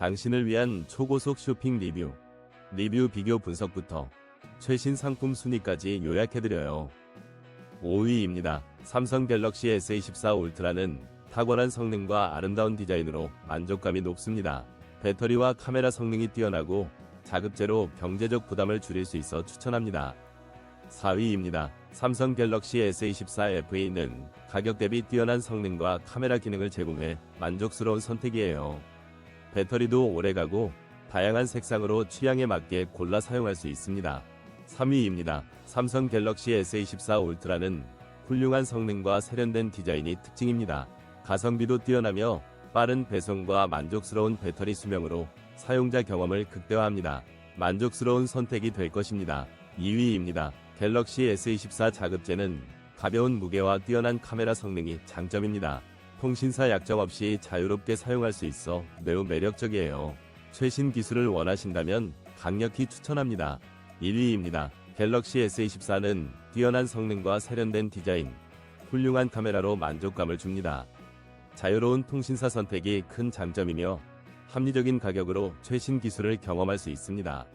당신을 위한 초고속 쇼핑 리뷰, 리뷰 비교 분석부터 최신 상품 순위까지 요약해드려요. 5위입니다. 삼성 갤럭시 S24 울트라는 탁월한 성능과 아름다운 디자인으로 만족감이 높습니다. 배터리와 카메라 성능이 뛰어나고 자급제로 경제적 부담을 줄일 수 있어 추천합니다. 4위입니다. 삼성 갤럭시 S24 FE는 가격 대비 뛰어난 성능과 카메라 기능을 제공해 만족스러운 선택이에요. 배터리도 오래가고 다양한 색상으로 취향에 맞게 골라 사용할 수 있습니다. 3위입니다. 삼성 갤럭시 S24 울트라는 훌륭한 성능과 세련된 디자인이 특징입니다. 가성비도 뛰어나며 빠른 배송과 만족스러운 배터리 수명으로 사용자 경험을 극대화합니다. 만족스러운 선택이 될 것입니다. 2위입니다. 갤럭시 S24 자급제는 가벼운 무게와 뛰어난 카메라 성능이 장점입니다. 통신사 약정 없이 자유롭게 사용할 수 있어 매우 매력적이에요. 최신 기술을 원하신다면 강력히 추천합니다. 1위입니다. 갤럭시 S24는 뛰어난 성능과 세련된 디자인, 훌륭한 카메라로 만족감을 줍니다. 자유로운 통신사 선택이 큰 장점이며 합리적인 가격으로 최신 기술을 경험할 수 있습니다.